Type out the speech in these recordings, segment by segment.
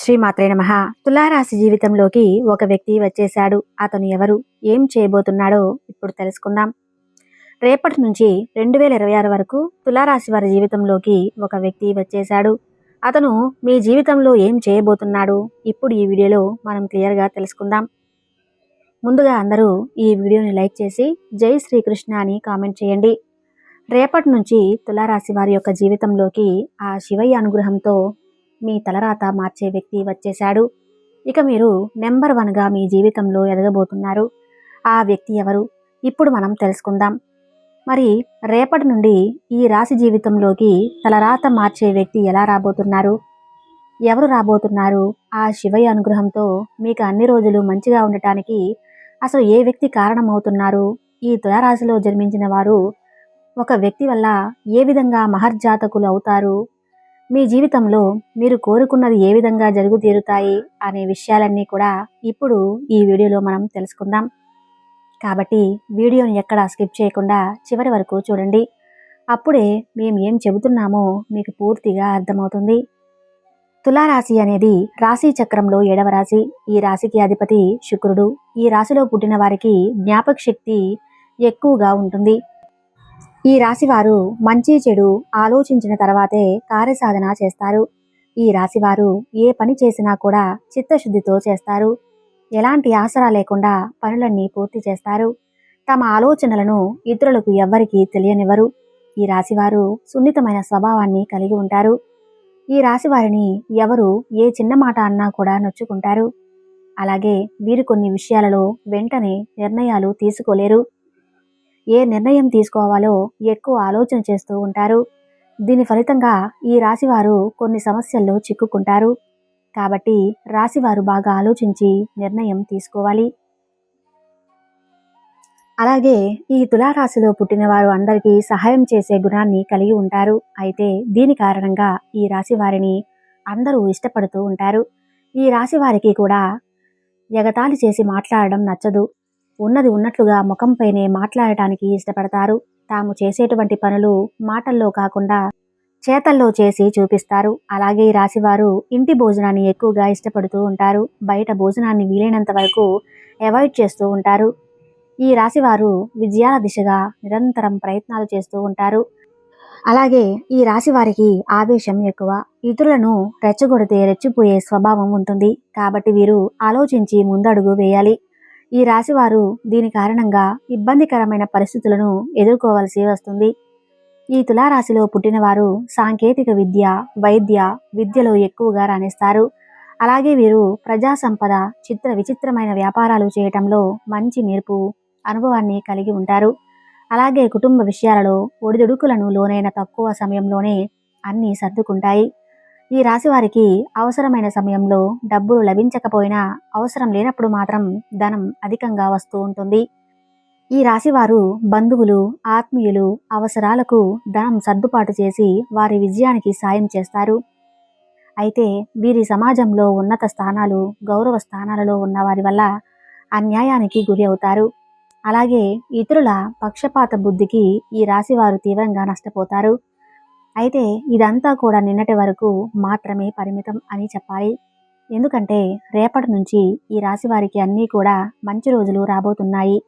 శ్రీమాత్రే నమ. తులారాశి జీవితంలోకి ఒక వ్యక్తి వచ్చేశాడు. అతను ఎవరు? ఏం చేయబోతున్నాడో ఇప్పుడు తెలుసుకుందాం. రేపటి నుంచి రెండు వేల ఇరవై ఆరు వరకు తులారాశి వారి జీవితంలోకి ఒక వ్యక్తి వచ్చేశాడు. అతను మీ జీవితంలో ఏం చేయబోతున్నాడు? ఇప్పుడు ఈ వీడియోలో మనం క్లియర్గా తెలుసుకుందాం. ముందుగా అందరూ ఈ వీడియోని లైక్ చేసి జై శ్రీకృష్ణ అని కామెంట్ చేయండి. రేపటి నుంచి తులారాశి వారి యొక్క జీవితంలోకి ఆ శివయ్య అనుగ్రహంతో మీ తలరాత మార్చే వ్యక్తి వచ్చేశాడు. ఇక మీరు నెంబర్ వన్గా మీ జీవితంలో ఎదగబోతున్నారు. ఆ వ్యక్తి ఎవరు? ఇప్పుడు మనం తెలుసుకుందాం. మరి రేపటి నుండి ఈ రాశి జీవితంలోకి తలరాత మార్చే వ్యక్తి ఎలా రాబోతున్నారు? ఎవరు రాబోతున్నారు? ఆ శివయ్య అనుగ్రహంతో మీకు అన్ని రోజులు మంచిగా ఉండటానికి అసలు ఏ వ్యక్తి కారణమవుతున్నారు? ఈ తులారాశిలో జన్మించిన వారు ఒక వ్యక్తి వల్ల ఏ విధంగా మహర్జాతకులు అవుతారు? మీ జీవితంలో మీరు కోరుకున్నది ఏ విధంగా జరుగు తీరుతాయి అనే విషయాలన్నీ కూడా ఇప్పుడు ఈ వీడియోలో మనం తెలుసుకుందాం. కాబట్టి వీడియోని ఎక్కడ స్కిప్ చేయకుండా చివరి వరకు చూడండి. అప్పుడే మేము ఏం చెబుతున్నామో మీకు పూర్తిగా అర్థమవుతుంది. తులారాశి అనేది రాశి చక్రంలో ఏడవ రాశి. ఈ రాశికి అధిపతి శుక్రుడు. ఈ రాశిలో పుట్టిన వారికి జ్ఞాపక శక్తి ఎక్కువగా ఉంటుంది. ఈ రాశివారు మంచి చెడు ఆలోచించిన తర్వాతే కార్యసాధన చేస్తారు. ఈ రాశివారు ఏ పని చేసినా కూడా చిత్తశుద్ధితో చేస్తారు. ఎలాంటి ఆసరా లేకుండా పనులన్నీ పూర్తి చేస్తారు. తమ ఆలోచనలను ఇతరులకు ఎవ్వరికీ తెలియనివ్వరు. ఈ రాశివారు సున్నితమైన స్వభావాన్ని కలిగి ఉంటారు. ఈ రాశివారిని ఎవరు ఏ చిన్న మాట అన్నా కూడా నొచ్చుకుంటారు. అలాగే వీరు కొన్ని విషయాలలో వెంటనే నిర్ణయాలు తీసుకోలేరు. ఏ నిర్ణయం తీసుకోవాలో ఎక్కువ ఆలోచన చేస్తూ ఉంటారు. దీని ఫలితంగా ఈ రాశివారు కొన్ని సమస్యల్లో చిక్కుకుంటారు. కాబట్టి రాశివారు బాగా ఆలోచించి నిర్ణయం తీసుకోవాలి. అలాగే ఈ తులారాశిలో పుట్టిన వారు అందరికీ సహాయం చేసే గుణాన్ని కలిగి ఉంటారు. అయితే దీని కారణంగా ఈ రాశి వారిని అందరూ ఇష్టపడుతూ ఉంటారు. ఈ రాశి వారికి కూడా ఎగతాళి చేసి మాట్లాడడం నచ్చదు. ఉన్నది ఉన్నట్లుగా ముఖంపైనే మాట్లాడటానికి ఇష్టపడతారు. తాము చేసేటువంటి పనులు మాటల్లో కాకుండా చేతల్లో చేసి చూపిస్తారు. అలాగే ఈ రాశివారు ఇంటి భోజనాన్ని ఎక్కువగా ఇష్టపడుతూ ఉంటారు. బయట భోజనాన్ని వీలైనంత వరకు అవాయిడ్ చేస్తూ ఉంటారు. ఈ రాశివారు విజయాల దిశగా నిరంతరం ప్రయత్నాలు చేస్తూ ఉంటారు. అలాగే ఈ రాశి వారికి ఆవేశం ఎక్కువ. ఇతరులను రెచ్చగొడితే రెచ్చిపోయే స్వభావం ఉంటుంది. కాబట్టి వీరు ఆలోచించి ముందడుగు వేయాలి. ఈ రాశివారు దీని కారణంగా ఇబ్బందికరమైన పరిస్థితులను ఎదుర్కోవలసి వస్తుంది. ఈ తులారాశిలో పుట్టినవారు సాంకేతిక విద్య వైద్య విద్యలో ఎక్కువగా రాణిస్తారు. అలాగే వీరు ప్రజా సంపద చిత్ర విచిత్రమైన వ్యాపారాలు చేయటంలో మంచి నేర్పు అనుభవాన్ని కలిగి ఉంటారు. అలాగే కుటుంబ విషయాలలో ఒడిదుడుకులను లోనైన తక్కువ సమయంలోనే అన్నీ సర్దుకుంటాయి. ఈ రాశి వారికి అవసరమైన సమయంలో డబ్బులు లభించకపోయినా అవసరం లేనప్పుడు మాత్రం ధనం అధికంగా వస్తూ ఉంటుంది. ఈ రాశివారు బంధువులు ఆత్మీయులు అవసరాలకు ధనం సర్దుబాటు చేసి వారి విజయానికి సాయం చేస్తారు. అయితే వీరి సమాజంలో ఉన్నత స్థానాలు గౌరవ స్థానాలలో ఉన్న వారి వల్ల అన్యాయానికి గురి అవుతారు. అలాగే ఇతరుల పక్షపాత బుద్ధికి ఈ రాశివారు తీవ్రంగా నష్టపోతారు. అయితే ఇదంతా కూడా నిన్నటి వరకు మాత్రమే పరిమితం అని చెప్పాలి. ఎందుకంటే రేపటి నుంచి ఈ రాశి వారికి అన్నీ కూడా మంచి రోజులు రాబోతున్నాయి.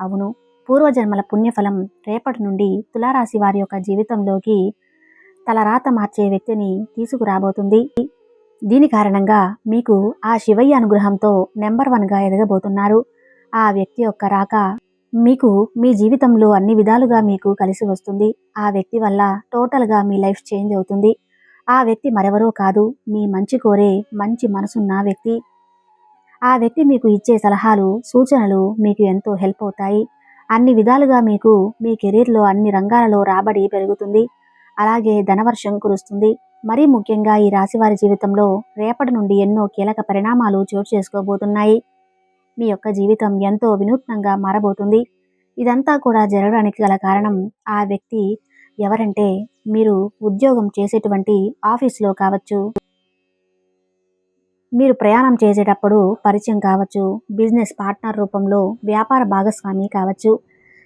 అవును పూర్వజన్మల పుణ్యఫలం రేపటి నుండి తులారాశి వారి యొక్క జీవితంలోకి తలరాత మార్చే వ్యక్తిని తీసుకురాబోతుంది. దీని కారణంగా మీకు ఆ శివయ్య అనుగ్రహంతో నెంబర్ వన్గా ఎదగబోతున్నారు. ఆ వ్యక్తి యొక్క రాక మీకు మీ జీవితంలో అన్ని విధాలుగా మీకు కలిసి వస్తుంది. ఆ వ్యక్తి వల్ల టోటల్గా మీ లైఫ్ చేంజ్ అవుతుంది. ఆ వ్యక్తి మరెవరో కాదు. మీ మంచి కోరే మంచి మనసున్న వ్యక్తి. ఆ వ్యక్తి మీకు ఇచ్చే సలహాలు సూచనలు మీకు ఎంతో హెల్ప్ అవుతాయి. అన్ని విధాలుగా మీకు మీ కెరీర్లో అన్ని రంగాలలో రాబడి పెరుగుతుంది. అలాగే ధనవర్షం కురుస్తుంది. మరీ ముఖ్యంగా ఈ రాశివారి జీవితంలో రేపటి నుండి ఎన్నో కీలక పరిణామాలు చోటు చేసుకోబోతున్నాయి. మీ యొక్క జీవితం ఎంతో వినూత్నంగా మారబోతుంది. ఇదంతా కూడా జరగడానికి గల కారణం ఆ వ్యక్తి ఎవరంటే మీరు ఉద్యోగం చేసేటువంటి ఆఫీస్లో కావచ్చు మీరు ప్రయాణం చేసేటప్పుడు పరిచయం కావచ్చు బిజినెస్ పార్ట్నర్ రూపంలో వ్యాపార భాగస్వామి కావచ్చు.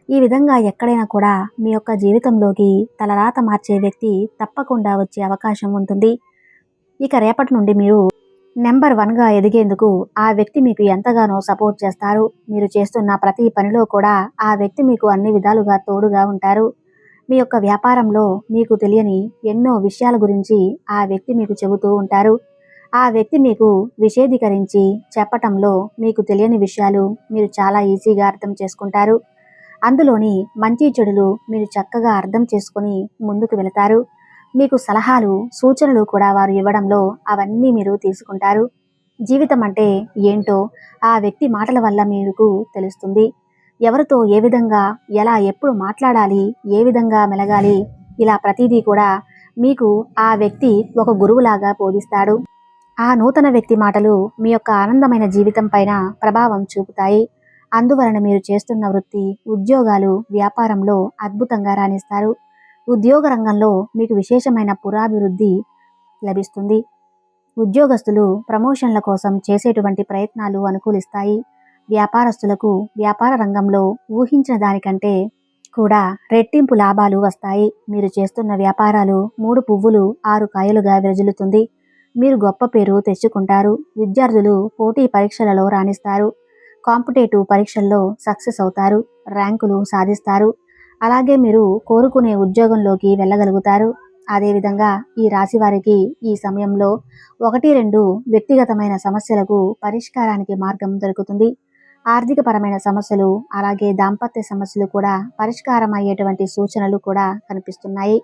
ఈ విధంగా ఎక్కడైనా కూడా మీ యొక్క జీవితంలోకి తలరాత మార్చే వ్యక్తి తప్పకుండా వచ్చే అవకాశం ఉంటుంది. ఇక రేపటి నుండి మీరు నెంబర్ వన్గా ఎదిగేందుకు ఆ వ్యక్తి మీకు ఎంతగానో సపోర్ట్ చేస్తారు. మీరు చేస్తున్న ప్రతి పనిలో కూడా ఆ వ్యక్తి మీకు అన్ని విధాలుగా తోడుగా ఉంటారు. మీ యొక్క వ్యాపారంలో మీకు తెలియని ఎన్నో విషయాల గురించి ఆ వ్యక్తి మీకు చెబుతూ ఉంటారు. ఆ వ్యక్తి మీకు విషేదీకరించి చెప్పటంలో మీకు తెలియని విషయాలు మీరు చాలా ఈజీగా అర్థం చేసుకుంటారు. అందులోని మంచి చెడులు మీరు చక్కగా అర్థం చేసుకొని ముందుకు వెళతారు. మీకు సలహాలు సూచనలు కూడా వారు ఇవ్వడంలో అవన్నీ మీరు తీసుకుంటారు. జీవితం అంటే ఏంటో ఆ వ్యక్తి మాటల వల్ల మీకు తెలుస్తుంది. ఎవరితో ఏ విధంగా ఎలా ఎప్పుడు మాట్లాడాలి ఏ విధంగా మెలగాలి ఇలా ప్రతిదీ కూడా మీకు ఆ వ్యక్తి ఒక గురువులాగా బోధిస్తాడు. ఆ నూతన వ్యక్తి మాటలు మీ యొక్క ఆనందమైన జీవితం పైన ప్రభావం చూపుతాయి. అందువలన మీరు చేస్తున్న వృత్తి ఉద్యోగాలు వ్యాపారంలో అద్భుతంగా రాణిస్తారు. ఉద్యోగ రంగంలో మీకు విశేషమైన పురాభివృద్ధి లభిస్తుంది. ఉద్యోగస్తులు ప్రమోషన్ల కోసం చేసేటువంటి ప్రయత్నాలు అనుకూలిస్తాయి. వ్యాపారస్తులకు వ్యాపార రంగంలో ఊహించిన దానికంటే కూడా రెట్టింపు లాభాలు వస్తాయి. మీరు చేస్తున్న వ్యాపారాలు మూడు పువ్వులు ఆరు కాయలుగా విరజిల్లుతుంది. మీరు గొప్ప పేరు తెచ్చుకుంటారు. విద్యార్థులు పోటీ పరీక్షలలో రాణిస్తారు. కాంపిటేటివ్ పరీక్షల్లో సక్సెస్ అవుతారు. ర్యాంకులు సాధిస్తారు. అలాగే మీరు కోరుకునే ఉద్యోగంలోకి వెళ్ళగలుగుతారు. అదేవిధంగా ఈ రాశి వారికి ఈ సమయంలో ఒకటి రెండు వ్యక్తిగతమైన సమస్యలకు పరిష్కారానికి మార్గం దొరుకుతుంది. ఆర్థికపరమైన సమస్యలు అలాగే దాంపత్య సమస్యలు కూడా పరిష్కారం అయ్యేటువంటి సూచనలు కూడా కనిపిస్తున్నాయి.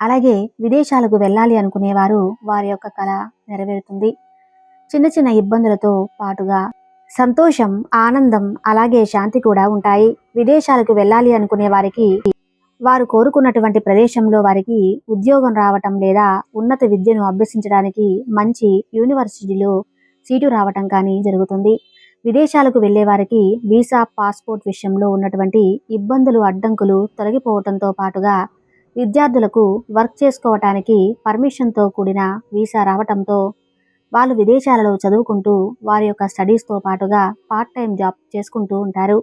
అలాగే విదేశాలకు వెళ్ళాలి అనుకునేవారు వారి యొక్క కళ నెరవేరుతుంది. చిన్న చిన్న ఇబ్బందులతో పాటుగా సంతోషం ఆనందం అలాగే శాంతి కూడా ఉంటాయి. విదేశాలకు వెళ్ళాలి అనుకునే వారికి వారు కోరుకున్నటువంటి ప్రదేశంలో వారికి ఉద్యోగం రావటం లేదా ఉన్నత విద్యను అభ్యసించడానికి మంచి యూనివర్సిటీలో సీటు రావటం కానీ జరుగుతుంది. విదేశాలకు వెళ్ళే వారికి వీసా పాస్పోర్ట్ విషయంలో ఉన్నటువంటి ఇబ్బందులు అడ్డంకులు తొలగిపోవటంతో పాటుగా విద్యార్థులకు వర్క్ చేసుకోవటానికి పర్మిషన్తో కూడిన వీసా రావటంతో వాళ్ళు విదేశాలలో చదువుకుంటూ వారి యొక్క స్టడీస్తో పాటుగా పార్ట్ టైం జాబ్ చేసుకుంటూ ఉంటారు.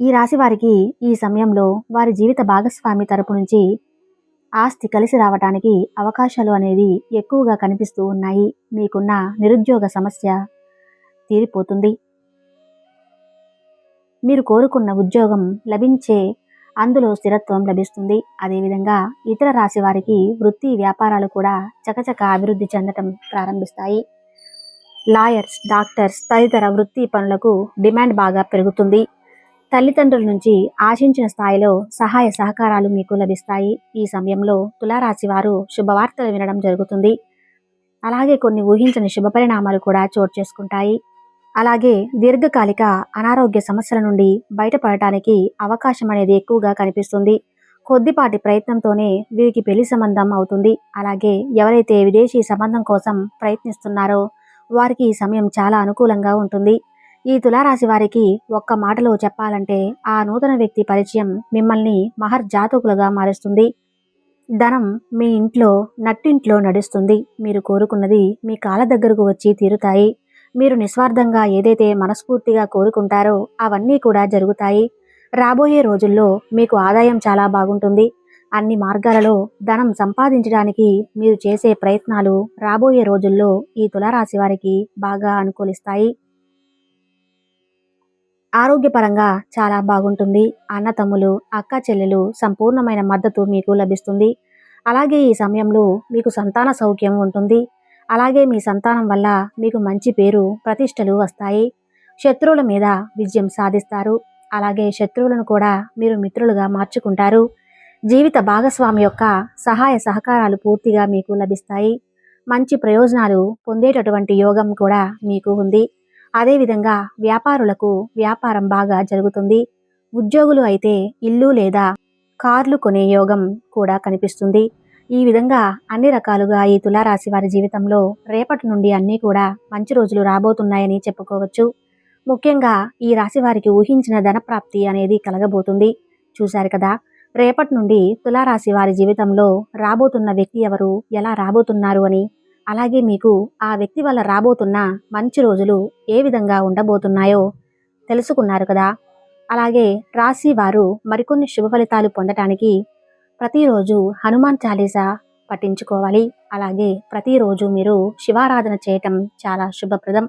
ఈ రాశి వారికి ఈ సమయంలో వారి జీవిత భాగస్వామి తరపు నుంచి ఆస్తి కలిసి రావటానికి అవకాశాలు అనేవి ఎక్కువగా కనిపిస్తూ ఉన్నాయి. మీకున్న నిరుద్యోగ సమస్య తీరిపోతుంది. మీరు కోరుకున్న ఉద్యోగం లభించే అందులో స్థిరత్వం లభిస్తుంది. అదేవిధంగా ఇతర రాశి వారికి వృత్తి వ్యాపారాలు కూడా చకచక అభివృద్ధి చెందటం ప్రారంభిస్తాయి. లాయర్స్ డాక్టర్స్ తదితర వృత్తి పనులకు డిమాండ్ బాగా పెరుగుతుంది. తల్లిదండ్రుల నుంచి ఆశించిన స్థాయిలో సహాయ సహకారాలు మీకు లభిస్తాయి. ఈ సమయంలో తులారాశి వారు శుభవార్తలు వినడం జరుగుతుంది. అలాగే కొన్ని ఊహించని శుభ పరిణామాలు కూడా చోటు చేసుకుంటాయి. అలాగే దీర్ఘకాలిక అనారోగ్య సమస్యల నుండి బయటపడటానికి అవకాశం అనేది ఎక్కువగా కనిపిస్తుంది. కొద్దిపాటి ప్రయత్నంతోనే వీరికి పెళ్ళి సంబంధం అవుతుంది. అలాగే ఎవరైతే విదేశీ సంబంధం కోసం ప్రయత్నిస్తున్నారో వారికి ఈ సమయం చాలా అనుకూలంగా ఉంటుంది. ఈ తులారాశి వారికి ఒక్క మాటలో చెప్పాలంటే ఆ నూతన వ్యక్తి పరిచయం మిమ్మల్ని మహర్జాతకులుగా మారుస్తుంది. ధనం మీ ఇంట్లో నట్టింట్లో నడుస్తుంది. మీరు కోరుకున్నది మీ కాళ్ళ దగ్గరకు వచ్చి తీరుతాయి. మీరు నిస్వార్థంగా ఏదైతే మనస్ఫూర్తిగా కోరుకుంటారో అవన్నీ కూడా జరుగుతాయి. రాబోయే రోజుల్లో మీకు ఆదాయం చాలా బాగుంటుంది. అన్ని మార్గాలలో ధనం సంపాదించడానికి మీరు చేసే ప్రయత్నాలు రాబోయే రోజుల్లో ఈ తులారాశి వారికి బాగా అనుకూలిస్తాయి. ఆరోగ్యపరంగా చాలా బాగుంటుంది. అన్న తమ్ములు అక్క చెల్లెలు సంపూర్ణమైన మద్దతు మీకు లభిస్తుంది. అలాగే ఈ సమయంలో మీకు సంతాన సౌఖ్యం ఉంటుంది. అలాగే మీ సంతానం వల్ల మీకు మంచి పేరు ప్రతిష్టలు వస్తాయి. శత్రువుల మీద విజయం సాధిస్తారు. అలాగే శత్రువులను కూడా మీరు మిత్రులుగా మార్చుకుంటారు. జీవిత భాగస్వామి యొక్క సహాయ సహకారాలు పూర్తిగా మీకు లభిస్తాయి. మంచి ప్రయోజనాలు పొందేటటువంటి యోగం కూడా మీకు ఉంది. అదేవిధంగా వ్యాపారులకు వ్యాపారం బాగా జరుగుతుంది. ఉద్యోగులు అయితే ఇల్లు లేదా కార్లు కొనే యోగం కూడా కనిపిస్తుంది. ఈ విధంగా అన్ని రకాలుగా ఈ తులారాశి వారి జీవితంలో రేపటి నుండి అన్నీ కూడా మంచి రోజులు రాబోతున్నాయని చెప్పుకోవచ్చు. ముఖ్యంగా ఈ రాశి వారికి ఊహించిన ధనప్రాప్తి అనేది కలగబోతుంది. చూశారు కదా రేపటి నుండి తులారాశి వారి జీవితంలో రాబోతున్న వ్యక్తి ఎవరు ఎలా రాబోతున్నారు అని. అలాగే మీకు ఆ వ్యక్తి వల్ల రాబోతున్న మంచి రోజులు ఏ విధంగా ఉండబోతున్నాయో తెలుసుకున్నారు కదా. అలాగే రాశి వారు మరికొన్ని శుభ ఫలితాలు పొందటానికి ప్రతిరోజు హనుమాన్ చాలీసా పఠించుకోవాలి. అలాగే ప్రతిరోజు మీరు శివారాధన చేయటం చాలా శుభప్రదం.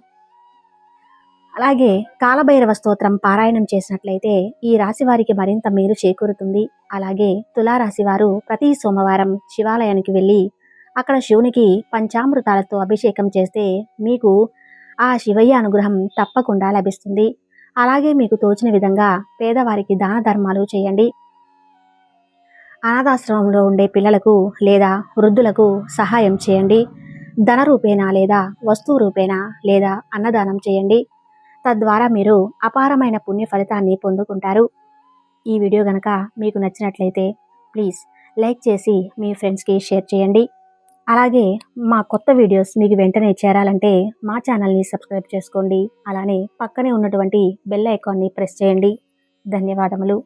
అలాగే కాలభైరవ స్తోత్రం పారాయణం చేసినట్లయితే ఈ రాశి వారికి మరింత మేలు చేకూరుతుంది. అలాగే తులారాశి వారు ప్రతి సోమవారం శివాలయానికి వెళ్ళి అక్కడ శివునికి పంచామృతాలతో అభిషేకం చేస్తే మీకు ఆ శివయ్య అనుగ్రహం తప్పకుండా లభిస్తుంది. అలాగే మీకు తోచిన విధంగా పేదవారికి దాన ధర్మాలు చేయండి. అనాథాశ్రమంలో ఉండే పిల్లలకు లేదా వృద్ధులకు సహాయం చేయండి. ధన రూపేణా లేదా వస్తువు రూపేణా లేదా అన్నదానం చేయండి. తద్వారా మీరు అపారమైన పుణ్య ఫలితాన్ని పొందుకుంటారు. ఈ వీడియో గనక మీకు నచ్చినట్లయితే ప్లీజ్ లైక్ చేసి మీ ఫ్రెండ్స్కి షేర్ చేయండి. అలాగే మా కొత్త వీడియోస్ మీకు వెంటనే చేరాలంటే మా ఛానల్ని సబ్స్క్రైబ్ చేసుకోండి. అలానే పక్కనే ఉన్నటువంటి బెల్ ఐకాన్ని ప్రెస్ చేయండి. ధన్యవాదములు.